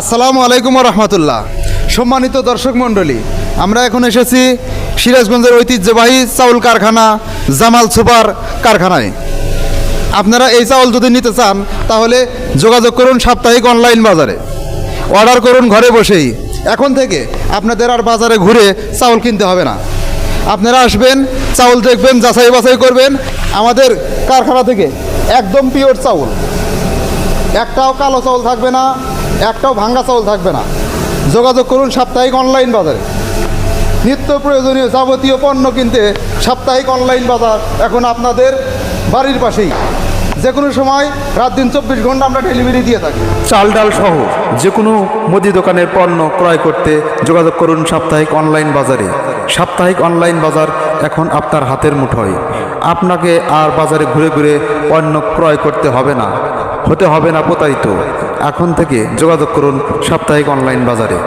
আসসালামু আলাইকুম রহমতুল্লাহ সম্মানিত দর্শক মণ্ডলী, আমরা এখন এসেছি সিরাজগঞ্জের ঐতিহ্যবাহী চাউল কারখানা, জামাল সুপার কারখানায়। আপনারা এই চাউল যদি নিতে চান, তাহলে যোগাযোগ করুন সাপ্তাহিক অনলাইন বাজারে। অর্ডার করুন ঘরে বসেই। এখন থেকে আপনাদের আর বাজারে ঘুরে চাউল কিনতে হবে না। আপনারা আসবেন, চাউল দেখবেন, যাচাই বাছাই করবেন। আমাদের কারখানা থেকে একদম পিওর চাউল। একটাও কালো চাউল থাকবে না একটাও ভাঙ্গা চাউল থাকবে না। যোগাযোগ করুন সাপ্তাহিক অনলাইন বাজারে। নিত্য প্রয়োজনীয় যাবতীয় পণ্য কিনতে সাপ্তাহিক অনলাইন বাজার এখন আপনাদের বাড়ির পাশেই। যে কোনো সময় রাত দিন চব্বিশ ঘণ্টা আমরা ডেলিভারি দিয়ে থাকি। চাল ডাল সহ যে কোনো মুদি দোকানের পণ্য ক্রয় করতে যোগাযোগ করুন সাপ্তাহিক অনলাইন বাজারে। সাপ্তাহিক অনলাইন বাজার এখন আপনার হাতের মুঠোয়। আপনাকে আর বাজারে ঘুরে ঘুরে পণ্য ক্রয় করতে হবে না। হতে হবে না প্রতারিত। এখন থেকে যোগাযোগ করুন সাপ্তাহিক অনলাইন বাজারে।